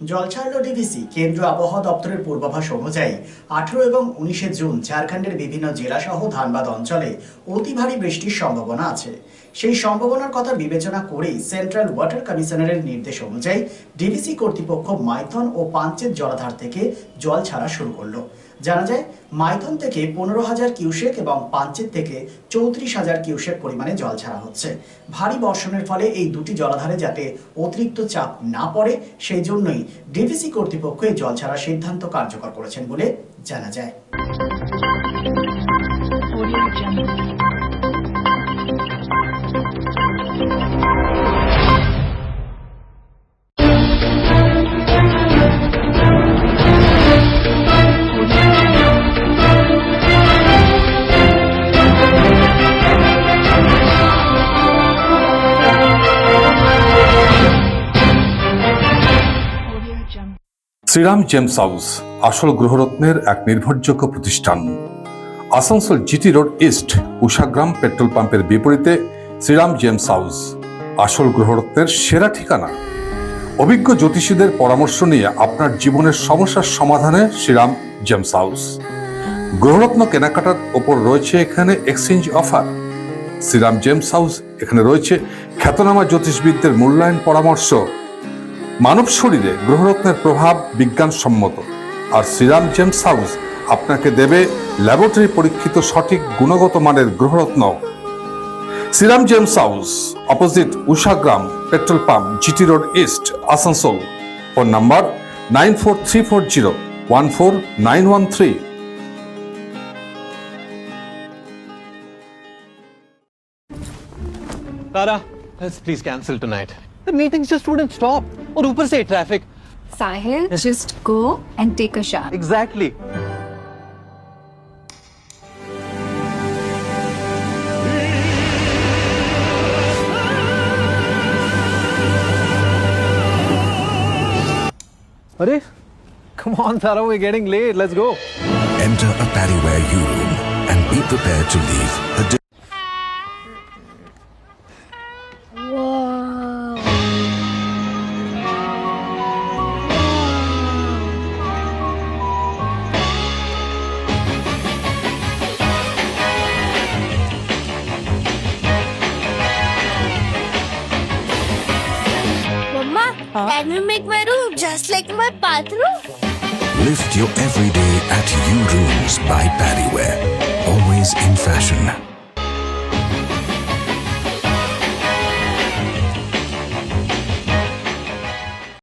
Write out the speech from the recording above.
জল ছাড়ল ডিভিসি কেন্দ্র আবহাওয়া দপ্তরের পূর্বাভাস অনুযায়ী আঠেরো এবং উনিশে জুন ঝাড়খণ্ডের বিভিন্ন জেলা সহ ধানবাদ অঞ্চলে অতি ভারী বৃষ্টির সম্ভাবনা আছে। সেই সম্ভাবনার কথা বিবেচনা করেই সেন্ট্রাল ওয়াটার কমিশনারের নির্দেশ অনুযায়ী ডিভিসি কর্তৃপক্ষ মাইথন ও পাঞ্চেত জলাধার থেকে জল ছাড়া শুরু করল। জানা যায়, মাইথন থেকে পনেরো হাজার কিউসেক এবং পাঞ্চেত থেকে চৌত্রিশ হাজার কিউসেক পরিমাণে জল ছাড়া হচ্ছে। ভারী বর্ষণের ফলে এই দুটি জলাধারে যাতে অতিরিক্ত চাপ না পড়ে, সেই জন্যই ডিভিসি কর্তৃপক্ষ এই জল ছাড়ার সিদ্ধান্ত কার্যকর করেছেন বলে জানা যায়। শ্রীরাম জেমস হাউস, আসল গ্রহরত্নের এক নির্ভরযোগ্য প্রতিষ্ঠান। Asansol GT road east Ushagram petrol পাম্পের বিপরীতে শ্রীরাম জেমস হাউস, আসল গ্রহরত্নের সেরা ঠিকানা। অভিজ্ঞ জ্যোতিষীদের পরামর্শ নিয়ে আপনার জীবনের সমস্যার সমাধানে শ্রীরাম জেমস হাউস। গ্রহরত্ন কেনাকাটার ওপর রয়েছে এখানে exchange offer. Shriram gems house, এখানে রয়েছে খ্যাতনামা জ্যোতিষবিদদের মূল্যায়ন পরামর্শ মানব শরীরে গ্রহরত্নের প্রভাব বিজ্ঞানসম্মত। আর শ্রীরাম জেমস হাউস আপনাকে দেবে ল্যাবরেটরি পরীক্ষিত সঠিক গুণগত মানের গ্রহরত্ন। Shriram gems house opposite Ushagram petrol pump GT road east Asansol. Phone number nine four three four zero one four nine one three. Tara, let's please cancel tonight. The meetings just wouldn't stop. और ऊपर से traffic. Sahil, just go and take a shower. Exactly. अरे come on Tara we're getting late let's go Enter a Paddyware U room and be prepared to leave a can you make my room just like my bathroom? Lift your everyday at U rooms by Paddyware. Always in fashion.